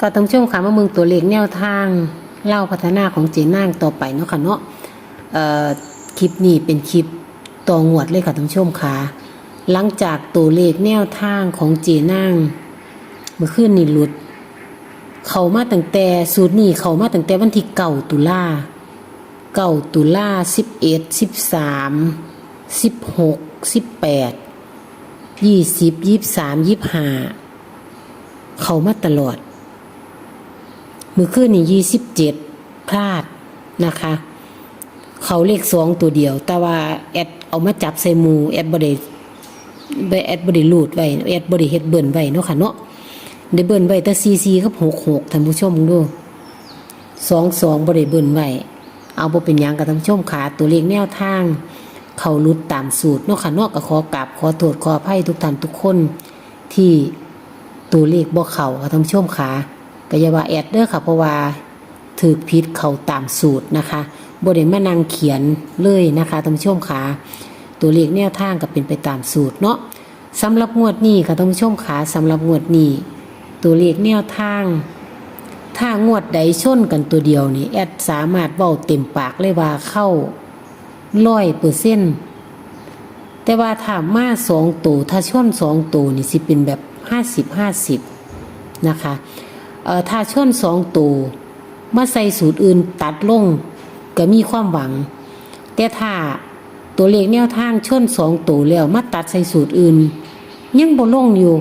ก็ต้องช่วงค่ะมาเมืองตัวเลขแนวทางเล่าพัฒนาของเจนางต่อไปเนาะค่ะเนาะคลิปนี้เป็นคลิปต่องวดเลยค่ะท่านผู้ชมค่ะ หลังจากตัวเลขแนวทางของเจนางเมื่อคืนนี่หลุด เขามาตั้งแต่สูตรนี้เขามาตั้งแต่วันที่เก่าตุลาเก่าตุลาสิบเอ็ดสิบสามสิบหกสิบแปดยี่สิบยี่สามยี่ห้าเขามาตลอด มือคืนนี่ยี่สิบเจ็ดพลาดนะคะ เขาเลขสองตัวเดียว แต่ว่าแอดเอามาจับใส่มูแอดบไดแอดบไดลูดไว้แอดบไดเฮ็ดเบิ่นไว้เนาะค่ะเนาะได้เบิ่นไว้แต่ซีซีกับหกหกท่านผู้ชมดูสองสองบไดเบิ่นไว้เอาบ่เป็นยังกับท่านผู้ชมขาตัวเลขแนวทาง เขาลุดตามสูตรเนาะค่ะเนาะก็ขอกราบขอโทษขออภัยทุกท่านทุกคนที่ตัวเลขบ่เข้าค่ะท่านผู้ชมขา ก็อย่าว่าแอดเด้อค่ะ เพราะว่าถือพิษเขาตามสูตรนะคะบ่ได้มานั่งเขียนเลยนะคะท่านผู้ชมค่ะตัวเลขแนวทางก็เป็นไปตามสูตรเนาะสำหรับงวดนี้ค่ะท่านผู้ชมค่ะสำหรับงวดนี้ ตัวเลขแนวทาง ถ้างวดใดชนกันตัวเดียวนี่แอดสามารถเว้าเต็มปากเลยว่าเข้าร้อยเปอร์เซ็นต์แต่ว่าถ้ามาสองตัวถ้าชนสองตัวนี่สิเป็นแบบห้าสิบห้าสิบนะคะ เอ่อถ้าชนสองตัวมาใส่สูตรอื่นตัดลงก็มีความหวัง แต่ถ้าตัวเลขแนวทางชนสองตัวแล้วมาตัดใส่สูตรอื่น ยังบ่ลงอยู่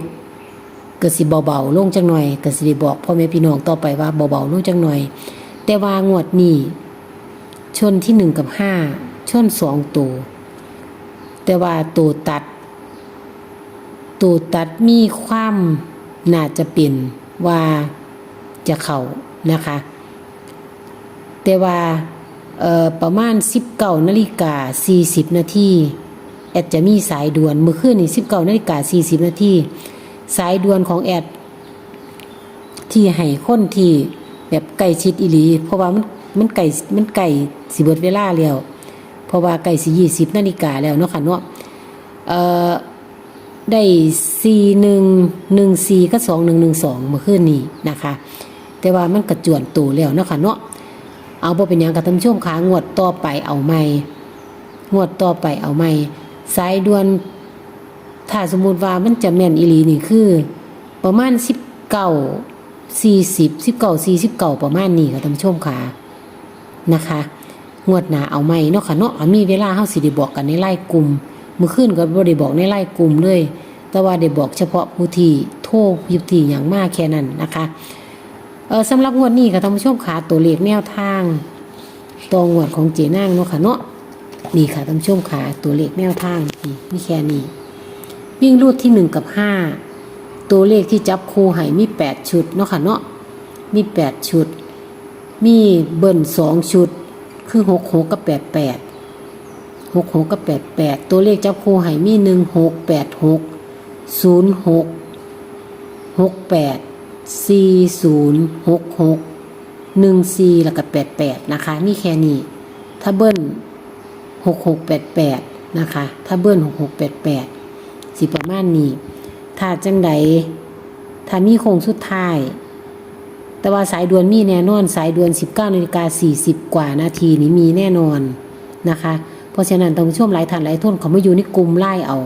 ก็สิเบาๆลงจังหน่อยก็สิได้บอกพ่อแม่พี่น้องต่อไปว่าเบาๆลงจังหน่อย แต่ว่างวดนี้ชนที่หนึ่งกับห้าชนสองตัวแต่ว่าตัวตัดตัวตัดมีความน่าจะเป็นว่า จะเข้านะคะ แต่ว่าประมาณ 19นาฬิกา40นาทีแอดจะมีสายด่วนเมื่อคืนนี้19นาฬิกา40นาทีสายด่วนของแอด ที่ให้คนที่แบบใกล้ชิดอีหลี เพราะว่ามันมันไก่มันไก่สิเบิดเวลาแล้วเพราะว่าไก่สิ20นาฬิกาแล้วเนาะค่ะเนาะเอ่อได้สี่หนึ่งหนึ่งสี่ก็สองหนึ่งหนึ่งสองเมื่อคืนนี้นะคะ แต่ว่ามันกระจวนตัวแล้วเนาะค่ะเนาะเอาบ่เป็นหยังกับท่านผู้ชมขางวดต่อไปเอาใหม่งวดต่อไปเอาใหม่สายด่วนถ้าสมมุติว่ามันจะแม่นอีหลีนี่คือ ประมาณสิบเก้าสี่สิบสิบเก้าสี่สิบเก้าประมาณนี้ค่ะท่านผู้ชมค่ะนะคะงวดหน้าเอาใหม่เนาะค่ะเนาะเอามีเวลาเฮาสิได้บอกกันในไล่กลุ่มเมื่อคืนก็บ่ได้บอกในไล่กลุ่มเลย แต่ว่าได้บอกเฉพาะผู้ที่โทรยุติอย่างมากแค่นั้นนะคะ เออสำหรับงวดนี้ค่ะท่านผู้ชมขาตัวเลขแนวทางตัวงวดของเจนางเนาะค่ะเนาะนี่ค่ะท่านผู้ชมขาตัวเลขแนวทางนี่มีแค่นี้วิ่งรูดที่หนึ่งกับห้าตัวเลขที่จับคู่ให้มีแปดชุดเนาะค่ะเนาะมีแปดชุด มีเบิ้ลสองชุด คือหกหกกับแปดแปดหกหกกับแปดแปดตัวเลขจับคู่ให้มีหนึ่งหกแปดหกศูนย์หกหกแปด สี่ศูนย์หกหกหนึ่งสี่แล้วก็แปดแปดนะคะนี่แค่นี้ ถ้าเบิ้ลหกหกแปดแปดนะคะ ถ้าเบิ้ลหกหกแปดแปดสิประมาณนี้ ถ้าจังใดถ้ามีโคงสุดท้าย แต่ว่าสายด่วนมีแน่นอน สายด่วน 19นาฬิกา40 กว่านาทีนี้มีแน่นอนนะคะ เพราะฉะนั้นต้องช่วมหลายท่านหลายท่นเขาไมาอยู่ในกลุ่มไล่เอา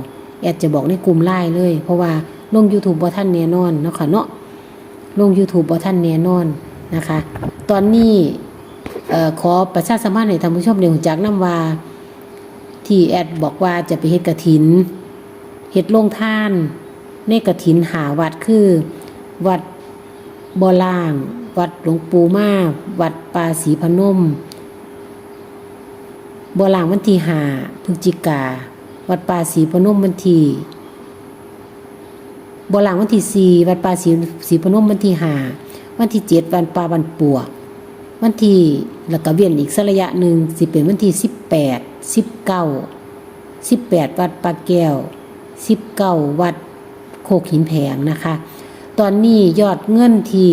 แอดจะบอกในกลุ่มไล่เลย เพราะว่าลง YouTube บ่ท่านแน่นอนเนาะค่ะเนาะ ลง YouTube บ่ท่านแน่นอนนะคะ ตอนนี้ขอประชาสัมพันธ์ให้ท่านผู้ชมเดี๋ยวจากน้ำว่า ที่แอดบอกว่าจะไปเฮ็ดกระถินเฮ็ดลงท่าน ในกระถินหาวัดคือ วัดบอล่าง วัดหลวงปู่มาวัดปาศรีพนมบัวหลางวันที่หาพฤศจิกา วัดปาศรีพนมวันที่ บัวหลางวันที่สี่วัดป่าศรีศรีพนมวันที่หาวันที่เจ็ดวันป่าบันปัววันที่แล้วก็เวียนอีกสักระยะหนึ่งสิเป็นวันที่สิบแปดสิบเก้าสิบแปดวัดปลาแก้วสิบเก้าวัดโคกหินแผงนะคะ ตอนนี้ยอดเงินที่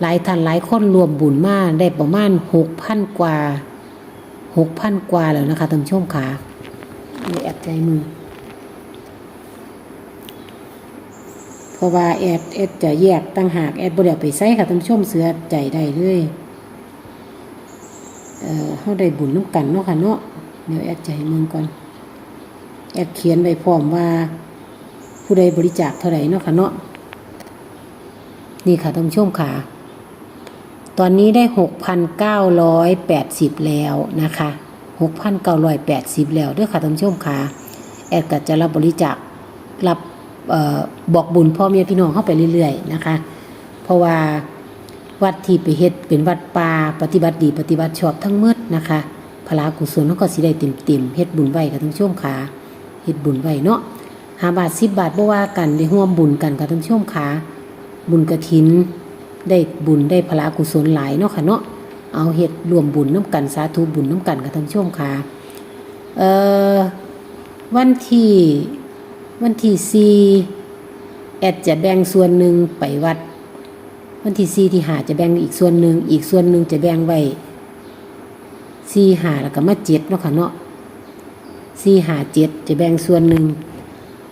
หลายท่านหลายคนรวมบุญมาได้ประมาณหกพันกว่าหกพันกว่าแล้วนะคะท่านผู้ชมค่ะดูแอบใจมือ พราะว่าแอดแอดจะแยกตั้งหากแอดบ่ได้เอาไปใส่ค่ะท่านผู้ชมเสือใจได้เลยเอ่อเฮาได้บุญน้ำกันเนาะค่ะเนาะเดี๋ยวแอดจะให้มึงก่อน แอดเขียนไว้พร้อมว่า ผู้ใดบริจาคเท่าไหร่เนาะค่ะเนาะนี่ค่ะท่านผู้ชมค่ะ ตอนนี้ได้หกพันเก้าร้อยแปดสิบแล้วนะคะหกพันเก้าร้อยแปดสิบแล้วด้วยค่ะท่านผู้ชมค่ะ แอดก็จะรับบริจาครับ บอกบุญพ่อแม่พี่น้องเข้าไปเรื่อยๆนะคะ เพราะว่าวัดที่ไปเฮ็ดเป็นวัดป่าปฏิบัติดีปฏิบัติชอบทั้งมืดนะคะพลากุศลเขาก็สิได้เต็มๆเฮ็ดบุญไหวกับทั้งช่วงขาเฮ็ดบุญไหวเนาะหาบาทสิบบาทบ่ว่ากันได้ร่วมบุญกันกับทั้งช่วงขาบุญกระถินได้บุญได้พลากุศลหลายเนาะค่ะเนาะเอาเฮ็ดรวมบุญน้ำกันสาธุบุญน้ำกันกับทั้งช่วงขาเอ่อวันที่ วันที่สี่แอดจะแบ่งส่วนหนึ่งไปวัด วันที่สี่ที่หาจะแบ่งอีกส่วนหนึ่งอีกส่วนหนึ่งจะแบ่งไว้สี่หาแล้วก็มาเจ็ดเนาะค่ะเนาะสี่หาเจ็ดจะแบ่งส่วนหนึ่ง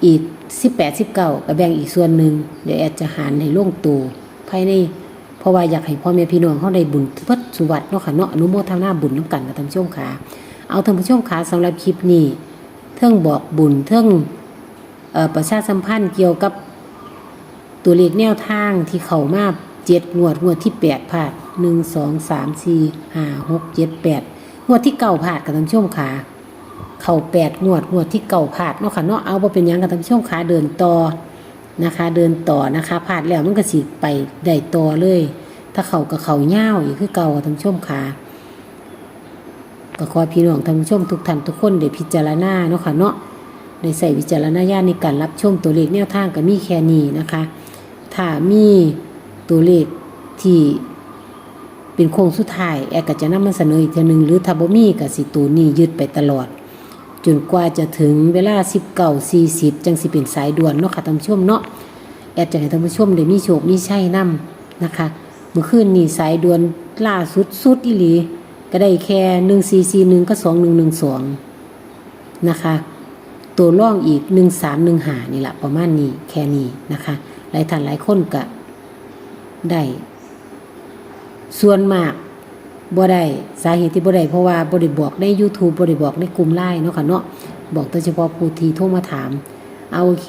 อีกสิบแปดสิบเก้าก็แบ่งอีกส่วนหนึ่งเดี๋ยวแอดจะหารให้ลงตัวภายในเพราะว่าอยากให้พ่อแม่พี่น้องเขาได้บุญพิดสุวัตเนาะค่ะเนาะอนุโมทนาบุญน้ำกันกับท่านผู้ชมขาเอาท่านผู้ชมขาสำหรับคลิปนี้เทิงบอกบุญเทิง ประชาสัมพันธ์เกี่ยวกับตัวเลขแนวทางที่เข้ามาเจ็ดงวดงวดที่แปดผาดหนึ่งสองสามสี่ห้าหกเจ็ดแปดงวดที่เก้าผาดกับท่านผู้ชมขาเข่าแปดงวดงวดที่เก้าผาดเนาะค่ะเนาะเอาบ่เป็นยังกับท่านผู้ชมขาเดินต่อนะคะ เดินต่อนะคะผาดแล้วมันก็สิไปได้ต่อเลย ถ้าเข่ากับเข่าเง่าอีกคือเก่ากับท่านผู้ชมขาก็ขอพี่น้องท่านผู้ชมทุกท่านทุกคนได้พิจารณาเนาะค่ะเนาะ ในใส่วิจารณญาณในการรับชมตัวเลขแนวทางก็มีแค่นี้นะคะ ถ้ามีตัวเลขที่เป็นโค้งสุดท้ายแอก็จะนำมาเสนออีกทีหนึ่งหรือถ้าบ่มีก็สิตัวนี้ยึดไปตลอด จนกว่าจะถึงเวลา 19 40 จังสิเป็นสายด่วนเนาะค่ะท่านผู้ชมเนาะแอดจะให้ท่านผู้ชมได้มีโชคมีชัยนํนะคะเมื่อคืนนี้สายด่วนล่าสุดสุดอีหลีก็ได้แค่1441ก็2112นะคะ ตัวร่องอีกหนึ่งสามหนึ่งหานี่แหละประมาณนี้แค่นี้นะคะหลายท่านหลายคนก็ได้ส่วนมากบ่ได้สาเหตุที่บ่ได้เพราะว่าบ่ได้บอกใน YouTube บ่ได้บอกในกลุ่มไลน์เนาะค่ะเนาะบอกแต่เฉพาะผู้ที่โทรมาถาม เอาโอเค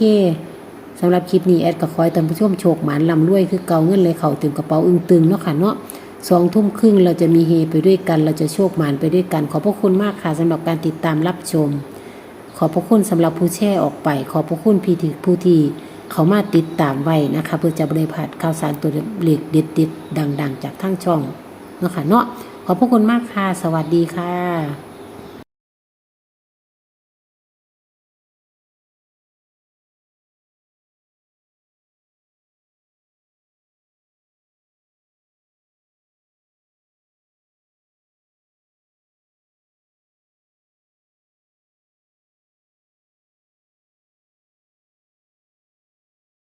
สำหรับคลิปนี้แอดก็ขอให้ท่านผู้ชมโชคหมานลำรวยคือเกาเงินเลยเข้าเต็มกระเป๋าอึ้งตึงเนาะค่ะเนาะสองทุ่มครึ่งเราจะมีเฮไปด้วยกัน เราจะโชคหมานไปด้วยกัน ขอบพระคุณมากค่ะสำหรับการติดตามรับชม ขอบพระคุณสำหรับผู้แช่ออกไป ขอบพระคุณพี่ที่ผู้ที่เขามาติดตามไว้นะคะ เพื่อจะบริพลาดข่าวสารตัวเล็กเด็ดๆดัง ๆ จากทั้งช่องเนาะคะเนาะขอบพระคุณมากค่ะ สวัสดีค่ะ